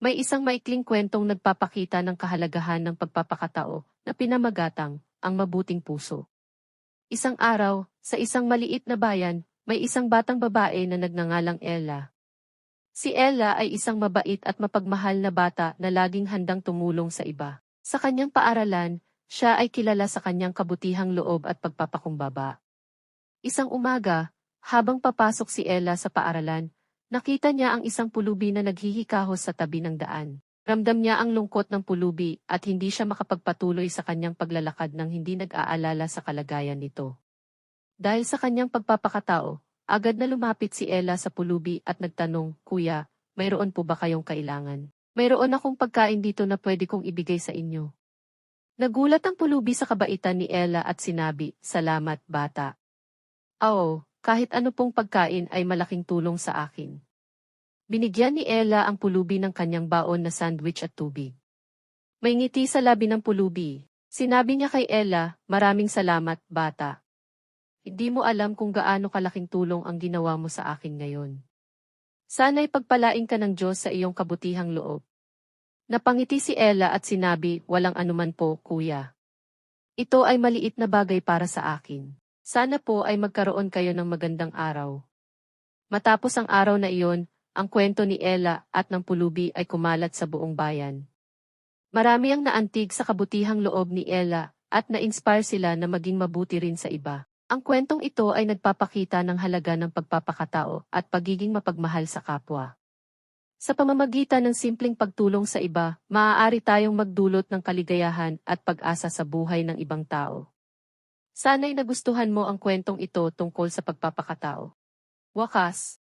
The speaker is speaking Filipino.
May isang maikling kwentong nagpapakita ng kahalagahan ng pagpapakatao na pinamagatang ang mabuting puso. Isang araw, sa isang maliit na bayan, may isang batang babae na nagngangalang Ella. Si Ella ay isang mabait at mapagmahal na bata na laging handang tumulong sa iba. Sa kanyang paaralan, siya ay kilala sa kanyang kabutihang loob at pagpapakumbaba. Isang umaga, habang papasok si Ella sa paaralan, nakita niya ang isang pulubi na naghihikahos sa tabi ng daan. Ramdam niya ang lungkot ng pulubi at hindi siya makapagpatuloy sa kanyang paglalakad nang hindi nag-aalala sa kalagayan nito. Dahil sa kanyang pagpapakatao, agad na lumapit si Ella sa pulubi at nagtanong, Kuya, mayroon po ba kayong kailangan? Mayroon akong pagkain dito na pwede kong ibigay sa inyo. Nagulat ang pulubi sa kabaitan ni Ella at sinabi, Salamat, bata. Oo, kahit ano pong pagkain ay malaking tulong sa akin. Binigyan ni Ella ang pulubi ng kanyang baon na sandwich at tubig. May ngiti sa labi ng pulubi. Sinabi niya kay Ella, maraming salamat, bata. Hindi mo alam kung gaano kalaking tulong ang ginawa mo sa akin ngayon. Sana'y pagpalain ka ng Diyos sa iyong kabutihang loob. Napangiti si Ella at sinabi, walang anuman po, kuya. Ito ay maliit na bagay para sa akin. Sana po ay magkaroon kayo ng magandang araw. Matapos ang araw na iyon, ang kwento ni Ella at ng pulubi ay kumalat sa buong bayan. Marami ang naantig sa kabutihang loob ni Ella at na-inspire sila na maging mabuti rin sa iba. Ang kwentong ito ay nagpapakita ng halaga ng pagpapakatao at pagiging mapagmahal sa kapwa. Sa pamamagitan ng simpleng pagtulong sa iba, maaari tayong magdulot ng kaligayahan at pag-asa sa buhay ng ibang tao. Sana'y nagustuhan mo ang kwentong ito tungkol sa pagpapakatao. Wakas,